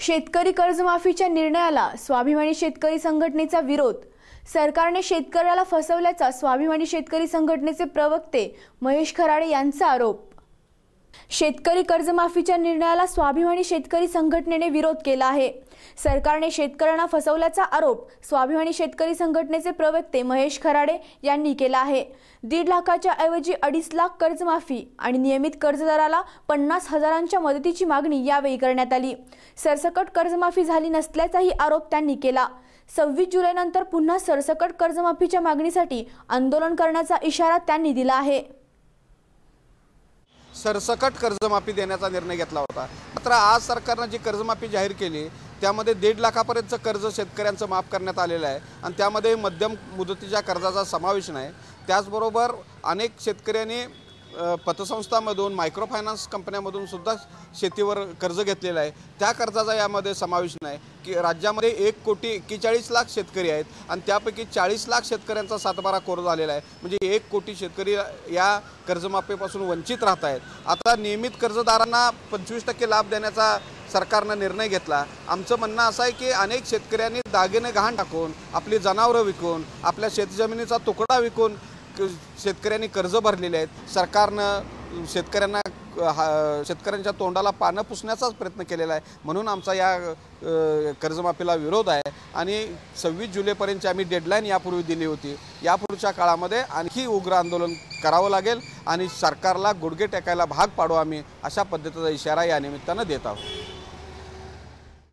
शेतकरी कर्जमाफीच्या निर्णयाला स्वाभिमानी शेतकरी संघटनेचा विरोध. सरकारने शेतकऱ्याला फसवल्याचा स्वाभिमानी शेतकरी संघटनेचे प्रवक्ते महेश खराडे यांचा आरोप. शेतकरी कर्जमाफीच्या निर्णयाला स्वाभिमानी शेतकरी संघटनेने विरोध केला आहे. सरकारने शेतकऱ्यांना फसवल्याचा आरोप स्वाभिमानी शेतकरी संघटनेचे प्रवक्ते महेश खराडे यांनी केला आहे. दीड लाखाच्या ऐवजी अडीच लाख कर्जमाफी आणि नियमित कर्जदाराला पन्नास हजारांच्या मदतीची मागणी यावेळी करण्यात आली. सरसकट कर्जमाफी झाली नसल्याचाही आरोप त्यांनी केला. सव्वीस जुलैनंतर पुन्हा सरसकट कर्जमाफीच्या मागणीसाठी आंदोलन करण्याचा इशारा त्यांनी दिला आहे. सरसकट कर्जमाफी देण्याचा निर्णय घेतला होता. मात्र आज सरकारनं जी कर्जमाफी जाहीर केली त्यामध्ये दीड लाखापर्यंतचं कर्ज शेतकऱ्यांचं माफ करण्यात आलेलं आहे आणि त्यामध्ये मध्यम मुदतीच्या कर्जाचा समावेश नाही. त्याचबरोबर अनेक शेतकऱ्यांनी पतसंस्थामधून मायक्रो फायनान्स कंपन्यामधून सुद्धा शेतीवर कर्ज घेतलेलं आहे. त्या कर्जाचा यामध्ये समावेश नाही. की राज्यामध्ये एक कोटी एक्केचाळीस लाख शेतकरी आहेत आणि त्यापैकी चाळीस लाख शेतकऱ्यांचा सातबारा कोर झालेला आहे. म्हणजे एक कोटी शेतकरी या कर्जमाफीपासून वंचित राहत आहेत. आता नियमित कर्जदारांना पंचवीस टक्के लाभ देण्याचा सरकारनं निर्णय घेतला. आमचं म्हणणं असं आहे की अनेक शेतकऱ्यांनी दागिने गहाण टाकून आपली जनावरं विकून आपल्या शेतजमिनीचा तुकडा विकून शेतकऱ्यांनी कर्ज भरलेले आहेत. सरकारनं शेतकऱ्यांना हा- शेतकऱ्यांच्या तोंडाला पानं पुसण्याचाच प्रयत्न केलेला आहे. म्हणून आमचा या कर्जमाफीला विरोध आहे. आणि सव्वीस जुलैपर्यंतची आम्ही डेडलाईन यापूर्वी दिली होती. यापुढच्या काळामध्ये आणखी उग्र आंदोलन करावं लागेल आणि सरकारला गुडघे टेकायला भाग पाडू आम्ही अशा पद्धतीचा इशारा या निमित्तानं देत आहोत.